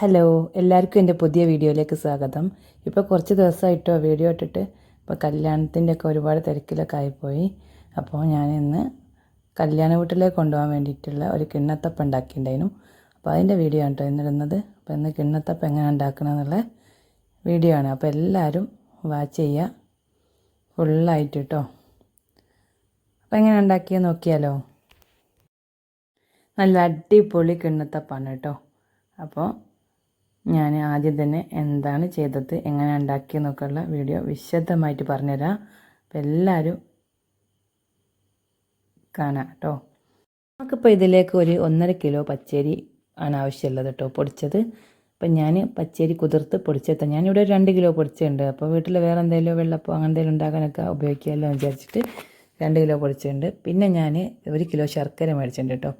Hello എല്ലാവർക്കും എന്റെ പുതിയ വീഡിയോയിലേക്ക് സ്വാഗതം. ഇപ്പോൾ കുറച്ച് ദിവസമായിട്ടോ വീഡിയോ ഇട്ടിട്ട് ഇപ്പോൾ കല്യാണത്തിന്റെ ഒക്കെ ഒരുപാട് തിരക്കിലൊക്കെ ആയിപ്പോയി. അപ്പോൾ ഞാൻ ഇന്ന് കല്യാണ വീട്ടിലേക്ക് കൊണ്ടുപോകാൻ വേണ്ടിയിട്ടുള്ള ഒരു കിണ്ണത്തപ്പം ഉണ്ടാക്കിയിട്ടുണ്ടായിരുന്നു. അപ്പോൾ അതിന്റെ വീഡിയോ ആണ് കേട്ടോ ഇന്നിടുന്നത്. അപ്പോൾ ഇന്ന് കിണ്ണത്തപ്പം എങ്ങനെ ഉണ്ടാക്കണം എന്നുള്ള വീഡിയോ ആണ്. അപ്പോൾ എല്ലാവരും വാച്ച് ചെയ്യുക. ഫുള്ളായിട്ട് കേട്ടോ. അപ്പോൾ എങ്ങനെ ഉണ്ടാക്കിയെന്ന് നോക്കിയാലോ? നല്ല അടിപൊളി കിണ്ണത്തപ്പാണ് കേട്ടോ. അപ്പോൾ ഞാൻ ആദ്യം തന്നെ എന്താണ് ചെയ്തത് എങ്ങനെ ഉണ്ടാക്കിയെന്നൊക്കെയുള്ള വീഡിയോ വിശദമായിട്ട് പറഞ്ഞുതരാം. അപ്പം എല്ലാവരും കാണാം കേട്ടോ. നമുക്കിപ്പോൾ ഇതിലേക്ക് ഒരു ഒന്നര കിലോ പച്ചരി ആണ് ആവശ്യമുള്ളത് കേട്ടോ പൊടിച്ചത്. അപ്പം ഞാൻ പച്ചരി കുതിർത്ത് പൊടിച്ചെത്താം ഞാനിവിടെ ഒരു രണ്ട് കിലോ പൊടിച്ചിട്ടുണ്ട്. അപ്പോൾ വീട്ടിൽ വേറെ എന്തെങ്കിലും വെള്ളപ്പോ അങ്ങനെ എന്തെങ്കിലും ഉണ്ടാക്കാനൊക്കെ ഉപയോഗിക്കാമല്ലോ വിചാരിച്ചിട്ട് രണ്ട് കിലോ പൊടിച്ചിട്ടുണ്ട്. പിന്നെ ഞാൻ ഒരു കിലോ ശർക്കര മേടിച്ചിട്ടുണ്ട് കേട്ടോ.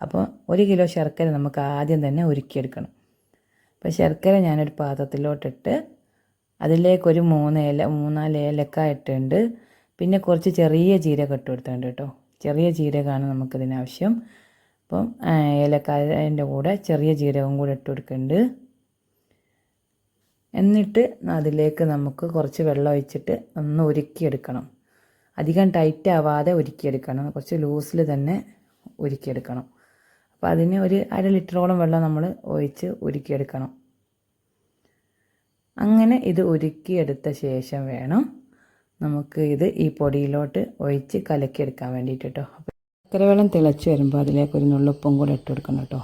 അപ്പോൾ ഒരു കിലോ ശർക്കര നമുക്ക് ആദ്യം തന്നെ ഉരുക്കിയെടുക്കണം. അപ്പോൾ ശർക്കര ഞാനൊരു പാത്രത്തിലോട്ടിട്ട് അതിലേക്കൊരു മൂന്ന് ഏല മൂന്നാൽ ഏലക്ക ഇട്ടുണ്ട് പിന്നെ കുറച്ച് ചെറിയ ജീരകം ഇട്ട് കൊടുത്തുണ്ട് കേട്ടോ. ചെറിയ ജീരകമാണ് നമുക്കിതിന് ആവശ്യം. അപ്പം ഏലക്കായന്റെ കൂടെ ചെറിയ ജീരകം കൂടെ ഇട്ട് കൊടുക്കുന്നുണ്ട്. എന്നിട്ട് അതിലേക്ക് നമുക്ക് കുറച്ച് വെള്ളം ഒഴിച്ചിട്ട് ഒന്ന് ഉരുക്കിയെടുക്കണം. അധികം ടൈറ്റ് ആവാതെ ഉരുക്കിയെടുക്കണം. കുറച്ച് ലൂസിൽ തന്നെ ഉരുക്കിയെടുക്കണം. അപ്പോൾ അതിന് ഒരു അര ലിറ്ററോളം വെള്ളം നമ്മൾ ഒഴിച്ച് ഉരുക്കിയെടുക്കണം. അങ്ങനെ ഇത് ഉരുക്കിയെടുത്ത ശേഷം വേണം നമുക്ക് ഇത് ഈ പൊടിയിലോട്ട് ഒഴിച്ച് കലക്കിയെടുക്കാൻ വേണ്ടിയിട്ട് കേട്ടോ വെള്ളം തിളച്ച് വരുമ്പോൾ അതിലേക്ക് ഒരു നുള്ളുപ്പും കൂടെ ഇട്ട് കൊടുക്കണം കേട്ടോ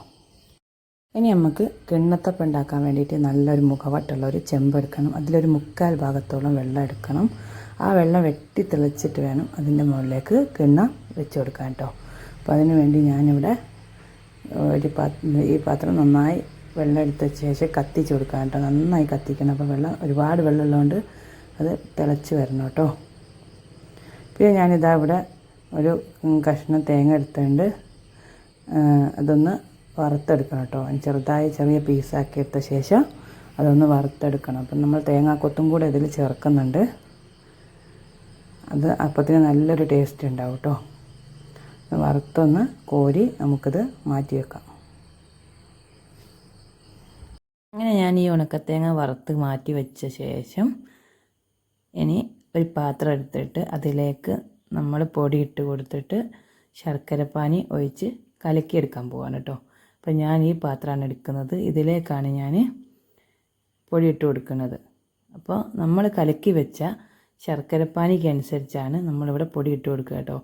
ഇനി നമുക്ക് കിണ്ണത്തപ്പം ഉണ്ടാക്കാൻ വേണ്ടിയിട്ട് നല്ലൊരു മുഖവട്ടുള്ള ഒരു ചെമ്പ് എടുക്കണം. അതിലൊരു മുക്കാൽ ഭാഗത്തോളം വെള്ളം എടുക്കണം. ആ വെള്ളം വെട്ടി തിളച്ചിട്ട് വേണം അതിന്റെ മുകളിലേക്ക് കിണ്ണ വെച്ച് കൊടുക്കാൻ കേട്ടോ അപ്പോൾ അതിന് വേണ്ടി ഞാനിവിടെ ഒരു ഈ പാത്രം നന്നായി വെള്ളം എടുത്ത ശേഷം കത്തിച്ച് കൊടുക്കാം കേട്ടോ. നന്നായി കത്തിക്കണം. അപ്പോൾ വെള്ളം ഒരുപാട് വെള്ളം ഉള്ളതുകൊണ്ട് അത് തിളച്ച് വരണം കേട്ടോ. പിന്നെ ഞാനിതാ ഇവിടെ ഒരു കഷ്ണം തേങ്ങ എടുത്തുകൊണ്ട് അതൊന്ന് വറുത്തെടുക്കണം കേട്ടോ. ചെറുതായി ചെറിയ പീസാക്കി എടുത്ത ശേഷം അതൊന്ന് വറുത്തെടുക്കണം. അപ്പം നമ്മൾ തേങ്ങാക്കൊത്തും കൂടെ ഇതിൽ ചേർക്കുന്നുണ്ട്. അത് അപ്പത്തിന് നല്ലൊരു ടേസ്റ്റ് ഉണ്ടാവും കേട്ടോ. വറുത്തൊന്ന് കോരി നമുക്കിത് മാറ്റി വെക്കാം. അങ്ങനെ ഞാൻ ഈ ഉണക്കത്തേങ്ങ വറുത്ത് മാറ്റി വെച്ച ശേഷം ഇനി ഒരു പാത്രം എടുത്തിട്ട് അതിലേക്ക് നമ്മൾ പൊടി ഇട്ട് കൊടുത്തിട്ട് ശർക്കരപ്പാനി ഒഴിച്ച് കലക്കിയെടുക്കാൻ പോവാണ് കേട്ടോ. അപ്പോൾ ഞാൻ ഈ പാത്രമാണ് എടുക്കുന്നത്. ഇതിലേക്കാണ് ഞാൻ പൊടി ഇട്ട് കൊടുക്കുന്നത്. അപ്പോൾ നമ്മൾ കലക്കി വെച്ച ശർക്കരപ്പാനിക്ക് അനുസരിച്ചാണ് നമ്മളിവിടെ പൊടി ഇട്ട് കൊടുക്കുക കേട്ടോ.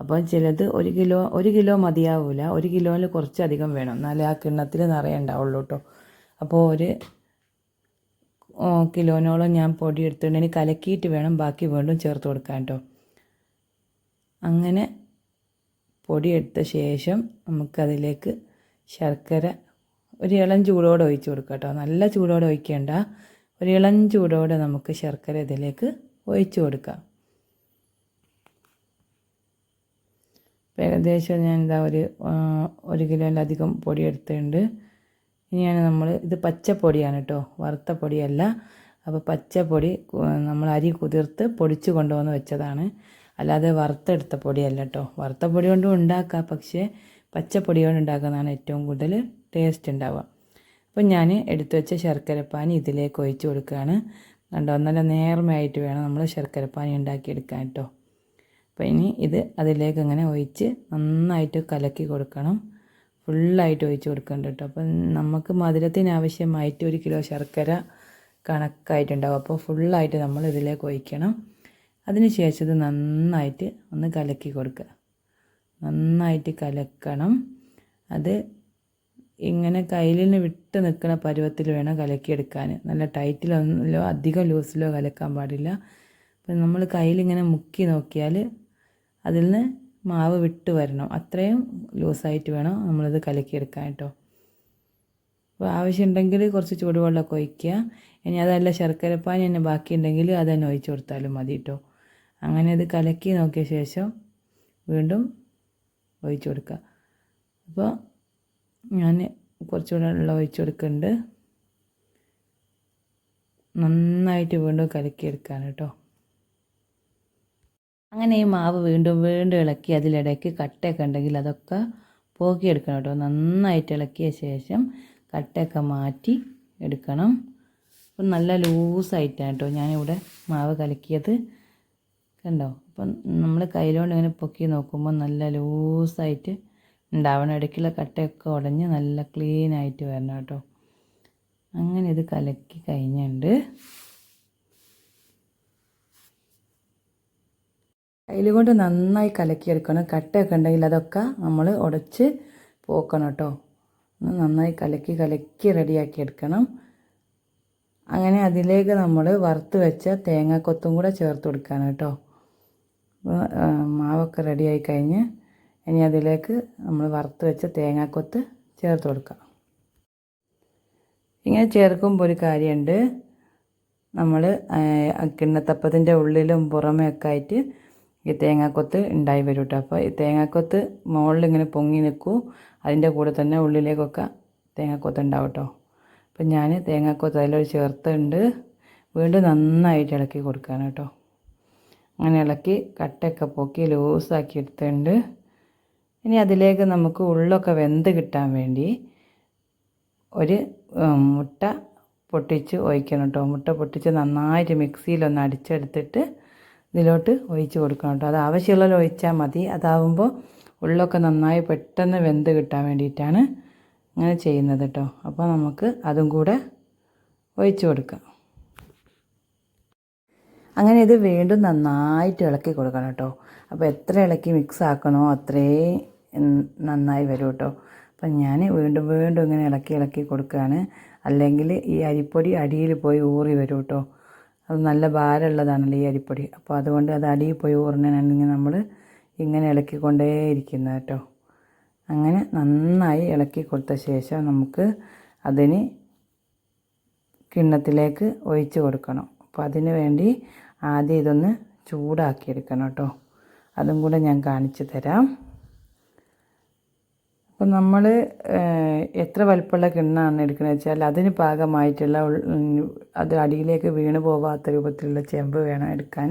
അപ്പോൾ ചിലത് ഒരു കിലോ ഒരു കിലോ മതിയാവില്ല ഒരു കിലോയിൽ കുറച്ചധികം വേണം. എന്നാലേ ആ കിണ്ണത്തിൽ നിറയെ ഉണ്ടാവുള്ളൂ കേട്ടോ അപ്പോൾ ഒരു കിലോനോളം ഞാൻ പൊടി എടുത്തിട്ടുണ്ടെങ്കിൽ കലക്കിയിട്ട് വേണം ബാക്കി വീണ്ടും ചേർത്ത് കൊടുക്കാൻ കേട്ടോ അങ്ങനെ പൊടി എടുത്ത ശേഷം നമുക്കതിലേക്ക് ശർക്കര ഒരു ഇളം ചൂടോടെ ഒഴിച്ച് കൊടുക്കാം കേട്ടോ നല്ല ചൂടോടെ ഒഴിക്കേണ്ട. ഒരു ഇളം ചൂടോടെ നമുക്ക് ശർക്കര ഇതിലേക്ക് ഒഴിച്ച് കൊടുക്കാം. ഏകദേശം ഞാൻ എന്താ ഒരു ഒരു കിലോയിലധികം പൊടി എടുത്തിട്ടുണ്ട്. ഇനിയാണ് നമ്മൾ ഇത് പച്ചപ്പൊടിയാണ് കേട്ടോ വറുത്ത പൊടിയല്ല. അപ്പോൾ പച്ചപ്പൊടി നമ്മൾ അരി കുതിർത്ത് പൊടിച്ച് കൊണ്ടുവന്ന് വെച്ചതാണ്. അല്ലാതെ വറുത്തെടുത്ത പൊടിയല്ല കേട്ടോ. വറുത്ത പൊടി കൊണ്ടും ഉണ്ടാക്കാം പക്ഷേ പച്ചപ്പൊടി കൊണ്ട് ഉണ്ടാക്കുന്നതാണ് ഏറ്റവും കൂടുതൽ ടേസ്റ്റ് ഉണ്ടാവുക. അപ്പോൾ ഞാൻ എടുത്തു വെച്ച ശർക്കരപ്പാനി ഇതിലേക്ക് ഒഴിച്ച് കൊടുക്കുകയാണ്. കണ്ടോ നല്ല നേർമയായിട്ട് വേണം നമ്മൾ ശർക്കരപ്പാനി ഉണ്ടാക്കിയെടുക്കാൻ കേട്ടോ. അപ്പോൾ ഇനി ഇത് അതിലേക്ക് ഇങ്ങനെ ഒഴിച്ച് നന്നായിട്ട് കലക്കി കൊടുക്കണം. ഫുള്ളായിട്ട് ഒഴിച്ച് കൊടുക്കേണ്ട കേട്ടോ. അപ്പം നമുക്ക് മധുരത്തിന് ആവശ്യമായിട്ട് ഒരു കിലോ ശർക്കര കണക്കായിട്ടുണ്ടാവും. അപ്പോൾ ഫുള്ളായിട്ട് നമ്മൾ ഇതിലേക്ക് ഒഴിക്കണം. അതിന് ശേഷം ഇത് നന്നായിട്ട് ഒന്ന് കലക്കി കൊടുക്കുക. നന്നായിട്ട് കലക്കണം. അത് ഇങ്ങനെ കയ്യിൽ നിന്ന് വിട്ട് നിൽക്കുന്ന പരുവത്തിൽ വേണം കലക്കിയെടുക്കാൻ. നല്ല ടൈറ്റിലോ അധികം ലൂസിലോ കലക്കാൻ പാടില്ല. അപ്പം നമ്മൾ കയ്യിലിങ്ങനെ മുക്കി നോക്കിയാൽ അതിൽ നിന്ന് മാവ് വിട്ട് വരണം. അത്രയും ലൂസായിട്ട് വേണം നമ്മളിത് കലക്കിയെടുക്കാൻ കേട്ടോ. അപ്പോൾ ആവശ്യമുണ്ടെങ്കിൽ കുറച്ച് ചൂടുവെള്ളമൊക്കെ ഒഴിക്കുക. ഇനി അതല്ല ശർക്കരപ്പാനി തന്നെ ബാക്കിയുണ്ടെങ്കിൽ അത് തന്നെ ഒഴിച്ച് കൊടുത്താലും മതി കേട്ടോ. അങ്ങനെ ഇത് കലക്കി നോക്കിയ ശേഷം വീണ്ടും ഒഴിച്ചു കൊടുക്കുക. അപ്പോൾ ഞാൻ കുറച്ചുകൂടെ വെള്ളം ഒഴിച്ചു കൊടുക്കുന്നുണ്ട്. നന്നായിട്ട് വീണ്ടും കലക്കിയെടുക്കാൻ കേട്ടോ. അങ്ങനെ ഈ മാവ് വീണ്ടും വീണ്ടും ഇളക്കി അതിലിടയ്ക്ക് കട്ടയൊക്കെ ഉണ്ടെങ്കിൽ അതൊക്കെ പോക്കിയെടുക്കണം കേട്ടോ. നന്നായിട്ട് ഇളക്കിയ ശേഷം കട്ടയൊക്കെ മാറ്റി എടുക്കണം. അപ്പം നല്ല ലൂസായിട്ടാണ് കേട്ടോ ഞാനിവിടെ മാവ് കലക്കിയത്. കണ്ടോ? അപ്പം നമ്മൾ കയ്യിലോണ്ട് ഇങ്ങനെ പൊക്കി നോക്കുമ്പോൾ നല്ല ലൂസായിട്ട് ഉണ്ടാവണം. ഇടയ്ക്കുള്ള കട്ടയൊക്കെ ഉടഞ്ഞ് നല്ല ക്ലീനായിട്ട് വരണം കേട്ടോ. അങ്ങനെ ഇത് കലക്കി കഴിഞ്ഞിട്ടുണ്ട്. കയ്യിൽ കൊണ്ട് നന്നായി കലക്കിയെടുക്കണം. കട്ടയൊക്കെ ഉണ്ടെങ്കിൽ അതൊക്കെ നമ്മൾ ഉടച്ച് പോക്കണം കേട്ടോ. നന്നായി കലക്കി കലക്കി റെഡിയാക്കി എടുക്കണം. അങ്ങനെ അതിലേക്ക് നമ്മൾ വറുത്ത് വെച്ച തേങ്ങാക്കൊത്തും കൂടെ ചേർത്ത് കൊടുക്കുകയാണ് കേട്ടോ. മാവൊക്കെ റെഡിയായി കഴിഞ്ഞ് ഇനി അതിലേക്ക് നമ്മൾ വറുത്ത് വെച്ച തേങ്ങാക്കൊത്ത് ചേർത്ത് കൊടുക്കാം. ഇങ്ങനെ ചേർക്കുമ്പോൾ ഒരു കാര്യമുണ്ട്. നമ്മൾ കിണ്ണത്തപ്പത്തിന്റെ ഉള്ളിലും പുറമേ ഒക്കെ ആയിട്ട് ഈ തേങ്ങാക്കൊത്ത് ഉണ്ടായി വരും കേട്ടോ അപ്പോൾ ഈ തേങ്ങാക്കൊത്ത് മുകളിൽ ഇങ്ങനെ പൊങ്ങി നിൽക്കൂ. അതിന്റെ കൂടെ തന്നെ ഉള്ളിലേക്കൊക്കെ തേങ്ങാക്കൊത്ത് ഉണ്ടാവും കേട്ടോ അപ്പം ഞാൻ തേങ്ങാക്കൊത്ത് അതിലൊരു ചേർത്തുണ്ട്. വീണ്ടും നന്നായിട്ട് ഇളക്കി കൊടുക്കുകയാണ് കേട്ടോ. അങ്ങനെ ഇളക്കി കട്ടയൊക്കെ പൊക്കി ലൂസാക്കി എടുത്തിട്ടുണ്ട്. ഇനി അതിലേക്ക് നമുക്ക് ഉള്ളൊക്കെ വെന്ത് കിട്ടാൻ വേണ്ടി ഒരു മുട്ട പൊട്ടിച്ച് ഒഴിക്കണം കേട്ടോ. മുട്ട പൊട്ടിച്ച് നന്നായിട്ട് മിക്സിയിലൊന്ന് അടിച്ചെടുത്തിട്ട് ഇതിലോട്ട് ഒഴിച്ച് കൊടുക്കണം കേട്ടോ. അത് ആവശ്യമുള്ളത് ഒഴിച്ചാൽ മതി. അതാവുമ്പോൾ ഉള്ളൊക്കെ നന്നായി പെട്ടെന്ന് വെന്ത് കിട്ടാൻ വേണ്ടിയിട്ടാണ് അങ്ങനെ ചെയ്യുന്നത് കേട്ടോ. അപ്പോൾ നമുക്ക് അതും കൂടെ ഒഴിച്ച് കൊടുക്കാം. അങ്ങനെ ഇത് വീണ്ടും നന്നായിട്ട് ഇളക്കി കൊടുക്കണം കേട്ടോ. അപ്പോൾ എത്ര ഇളക്കി മിക്സ് ആക്കണോ അത്രയും നന്നായി വരും കേട്ടോ. അപ്പം ഞാൻ വീണ്ടും വീണ്ടും ഇങ്ങനെ ഇളക്കി ഇളക്കി കൊടുക്കുകയാണ്. അല്ലെങ്കിൽ ഈ അരിപ്പൊടി അടിയിൽ പോയി ഊറി വരും കേട്ടോ. അത് നല്ല ഭാരമുള്ളതാണല്ലോ ഈ അരിപ്പൊടി. അപ്പോൾ അതുകൊണ്ട് അത് അടിയിൽ പോയി ഊറണമെങ്കിൽ നമ്മൾ ഇങ്ങനെ ഇളക്കിക്കൊണ്ടേയിരിക്കുന്നത് കേട്ടോ. അങ്ങനെ നന്നായി ഇളക്കി കൊടുത്ത ശേഷം നമുക്ക് അതിന് കിണ്ണത്തിലേക്ക് ഒഴിച്ച് കൊടുക്കണം. അപ്പോൾ അതിന് വേണ്ടി ആദ്യം ഇതൊന്ന് ചൂടാക്കിയെടുക്കണം കേട്ടോ. അതും കൂടെ ഞാൻ കാണിച്ചു തരാം. അപ്പം നമ്മൾ എത്ര വലിപ്പമുള്ള കിണ്ണാണ് എടുക്കുന്നത് വെച്ചാൽ അതിന് പാകമായിട്ടുള്ള അത് അടിയിലേക്ക് വീണ് പോവാത്ത രൂപത്തിലുള്ള ചെമ്പ് വേണം എടുക്കാൻ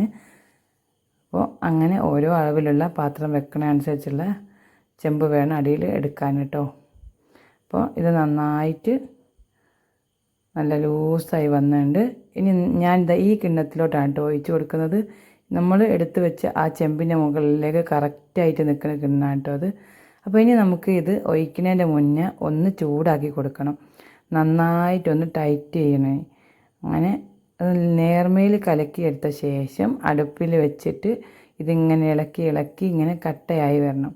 അപ്പോൾ അങ്ങനെ ഓരോ അളവിലുള്ള പാത്രം വെക്കണ അനുസരിച്ചുള്ള ചെമ്പ് വേണം അടിയിൽ എടുക്കാൻ കേട്ടോ. അപ്പോൾ ഇത് നന്നായിട്ട് നല്ല ലൂസായി വന്നിട്ടുണ്ട്. ഇനി ഞാൻ ദാ ഈ കിണ്ണത്തിലോട്ടാണ് കേട്ടോ ഒഴിച്ച് കൊടുക്കുന്നത്. നമ്മൾ എടുത്തു വെച്ച ആ ചെമ്പിന്റെ മുകളിലേക്ക് കറക്റ്റായിട്ട് നിൽക്കുന്ന കിണ്ണാണ് കേട്ടോ അത്. അപ്പോൾ ഇനി നമുക്ക് ഇത് ഒഴിക്കുന്നതിന്റെ മുന്നേ ഒന്ന് ചൂടാക്കി കൊടുക്കണം. നന്നായിട്ടൊന്ന് ടൈറ്റ് ചെയ്യണേ. അങ്ങനെ നേർമയിൽ കലക്കി എടുത്ത ശേഷം അടുപ്പിൽ വെച്ചിട്ട് ഇതിങ്ങനെ ഇളക്കി ഇളക്കി ഇങ്ങനെ കട്ടയായി വരണം.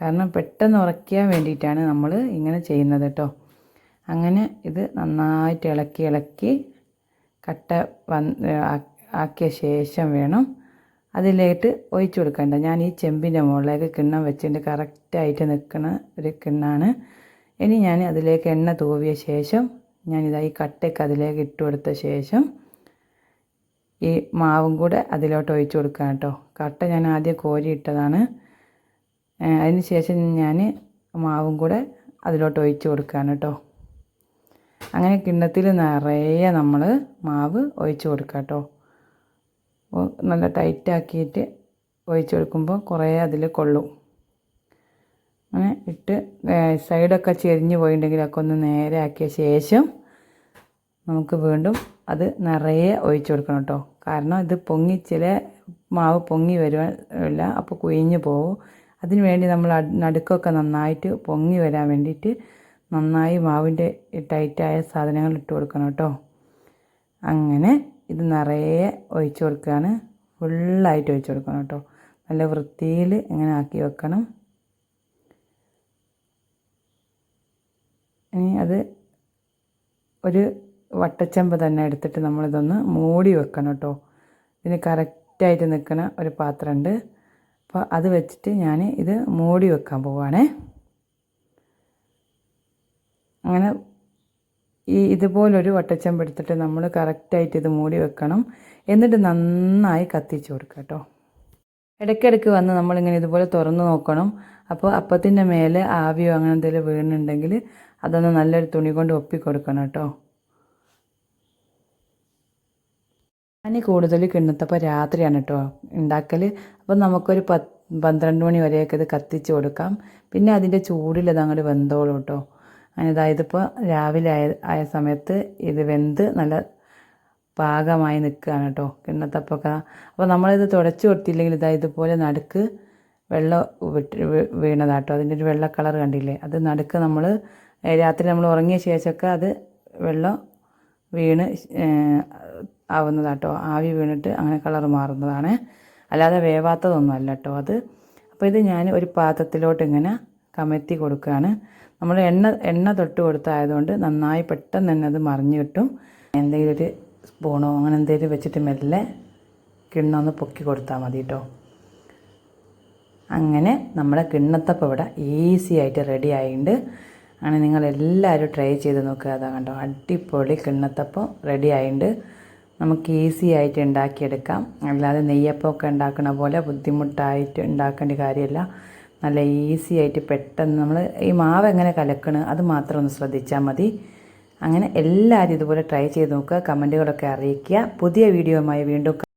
കാരണം പെട്ടെന്ന് ഉറക്കാൻ വേണ്ടിയിട്ടാണ് നമ്മൾ ഇങ്ങനെ ചെയ്യുന്നത് കേട്ടോ. അങ്ങനെ ഇത് നന്നായിട്ട് ഇളക്കി ഇളക്കി കട്ട വന്ന് ആക്കിയ ശേഷം വേണം അതിലേക്ക് ഒഴിച്ചു കൊടുക്കണ്ട. ഞാൻ ഈ ചെമ്പിന്റെ മുകളിലേക്ക് കിണ്ണം വെച്ചിട്ട് കറക്റ്റായിട്ട് നിൽക്കുന്ന ഒരു കിണ്ണാണ്. ഇനി ഞാൻ അതിലേക്ക് എണ്ണ തൂവിയ ശേഷം ഞാനിതാ ഈ കട്ടയൊക്കെ അതിലേക്ക് ഇട്ട് കൊടുത്ത ശേഷം ഈ മാവും കൂടെ അതിലോട്ട് ഒഴിച്ചു കൊടുക്കാം കേട്ടോ. കട്ട ഞാൻ ആദ്യം കോരിയിട്ടതാണ് അതിന് ശേഷം ഞാൻ മാവും കൂടെ അതിലോട്ട് ഒഴിച്ചു കൊടുക്കുകയാണ് കേട്ടോ. അങ്ങനെ കിണ്ണത്തിൽ നിറയെ നമ്മൾ മാവ് ഒഴിച്ചു കൊടുക്കാം കേട്ടോ. നല്ല ടൈറ്റാക്കിയിട്ട് ഒഴിച്ചു കൊടുക്കുമ്പോൾ കുറേ അതിൽ കൊള്ളും. അങ്ങനെ ഇട്ട് സൈഡൊക്കെ ചെരിഞ്ഞ് പോയിട്ടുണ്ടെങ്കിലൊക്കെ ഒന്ന് നേരെ ആക്കിയ ശേഷം നമുക്ക് വീണ്ടും അത് നിറയെ ഒഴിച്ചു കൊടുക്കണം കേട്ടോ. കാരണം ഇത് പൊങ്ങി ചില മാവ് പൊങ്ങി വരില്ല അപ്പോൾ കുഴിഞ്ഞു പോകും. അതിന് വേണ്ടി നമ്മൾ നടുക്കൊക്കെ നന്നായിട്ട് പൊങ്ങി വരാൻ വേണ്ടിയിട്ട് നന്നായി മാവിന്റെ ടൈറ്റായ സാധനങ്ങൾ ഇട്ട് കൊടുക്കണം കേട്ടോ. അങ്ങനെ ഇത് നിറയെ ഒഴിച്ചു കൊടുക്കുകയാണ്. ഫുള്ളായിട്ട് ഒഴിച്ചു കൊടുക്കണം കേട്ടോ. നല്ല വൃത്തിയിൽ ഇങ്ങനെ ആക്കി വെക്കണം. ഇനി അത് ഒരു വട്ടച്ചെമ്പ് തന്നെ എടുത്തിട്ട് നമ്മളിതൊന്ന് മൂടി വെക്കണം കേട്ടോ. ഇതിന് കറക്റ്റായിട്ട് നിൽക്കുന്ന ഒരു പാത്രമുണ്ട്. അപ്പോൾ അത് വെച്ചിട്ട് ഞാൻ ഇത് മൂടി വെക്കാൻ പോവുകയാണേ അങ്ങനെ ഈ ഇതുപോലൊരു വട്ടച്ചം എടുത്തിട്ട് നമ്മൾ കറക്റ്റായിട്ട് ഇത് മൂടി വെക്കണം. എന്നിട്ട് നന്നായി കത്തിച്ച് കൊടുക്കുക കേട്ടോ ഇടയ്ക്കിടയ്ക്ക് വന്ന് നമ്മളിങ്ങനെ ഇതുപോലെ തുറന്ന് നോക്കണം. അപ്പോൾ അപ്പത്തിന്റെ മേലെ ആവിയോ അങ്ങനെ എന്തെങ്കിലും വീണുണ്ടെങ്കിൽ അതൊന്ന് നല്ലൊരു തുണി കൊണ്ട് ഒപ്പി കൊടുക്കണം കേട്ടോ ഞാൻ കൂടുതൽ കിണ്ണത്തപ്പം രാത്രിയാണ് കേട്ടോ ഉണ്ടാക്കൽ അപ്പം നമുക്കൊരു പത്ത് പന്ത്രണ്ട് മണി വരെയൊക്കെ ഇത് കത്തിച്ച് കൊടുക്കാം. പിന്നെ അതിന്റെ ചൂടിൽ അത് അങ്ങോട്ട് വെന്തോളൂ കേട്ടോ അങ്ങനെ ഇതാ ഇതിപ്പോൾ രാവിലെ ആയ ആയ സമയത്ത് ഇത് വെന്ത് നല്ല പാകമായി നിൽക്കുകയാണ് കേട്ടോ. കിണ്ണത്തപ്പൊക്കെ. അപ്പോൾ നമ്മളിത് തുടച്ചു കൊടുത്തില്ലെങ്കിൽ ഇതാ ഇതുപോലെ നടുക്ക് വെള്ളം വിട്ട് വീണതാട്ടോ അതിന്റെ ഒരു വെള്ള കളർ കണ്ടില്ലേ? അത് നടുക്ക് നമ്മൾ രാത്രി നമ്മൾ ഉറങ്ങിയ ശേഷമൊക്കെ അത് വെള്ളം വീണ് ആവുന്നതാട്ടോ ആവി വീണിട്ട് അങ്ങനെ കളർ മാറുന്നതാണ്. അല്ലാതെ വേവാത്തതൊന്നും അല്ല കേട്ടോ അത്. അപ്പോൾ ഇത് ഞാൻ ഒരു പാത്രത്തിലോട്ട് ഇങ്ങനെ കമഴ്ത്തി കൊടുക്കുകയാണ്. നമ്മൾ എണ്ണ എണ്ണ തൊട്ട് കൊടുത്തായതുകൊണ്ട് നന്നായി പെട്ടെന്ന് തന്നെ അത് മറിഞ്ഞ് കിട്ടും. എന്തെങ്കിലും ഒരു സ്പൂണോ അങ്ങനെ എന്തെങ്കിലും വെച്ചിട്ട് മെല്ലെ കിണ്ണൊന്ന് പൊക്കി കൊടുത്താൽ മതി കേട്ടോ അങ്ങനെ നമ്മുടെ കിണ്ണത്തപ്പം ഇവിടെ ഈസി ആയിട്ട് റെഡി ആയിട്ടുണ്ട്. അങ്ങനെ നിങ്ങൾ എല്ലാവരും ട്രൈ ചെയ്ത് നോക്കുക. അതാ കണ്ടോ അടിപൊളി കിണ്ണത്തപ്പം റെഡി ആയിട്ടുണ്ട്. നമുക്ക് ഈസി ആയിട്ട് ഉണ്ടാക്കിയെടുക്കാം. അല്ലാതെ നെയ്യപ്പമൊക്കെ ഉണ്ടാക്കുന്ന പോലെ ബുദ്ധിമുട്ടായിട്ട് ഉണ്ടാക്കേണ്ട കാര്യമില്ല. നല്ല ഈസി ആയിട്ട് പെട്ടെന്ന് നമ്മൾ ഈ മാവ് എങ്ങനെ കലക്കണ് അത് മാത്രം ഒന്ന് ശ്രദ്ധിച്ചാൽ മതി. അങ്ങനെ എല്ലാവരും ഇതുപോലെ ട്രൈ ചെയ്ത് നോക്കുക കമന്റുകളൊക്കെ അറിയിക്കുക. പുതിയ വീഡിയോയുമായി വീണ്ടും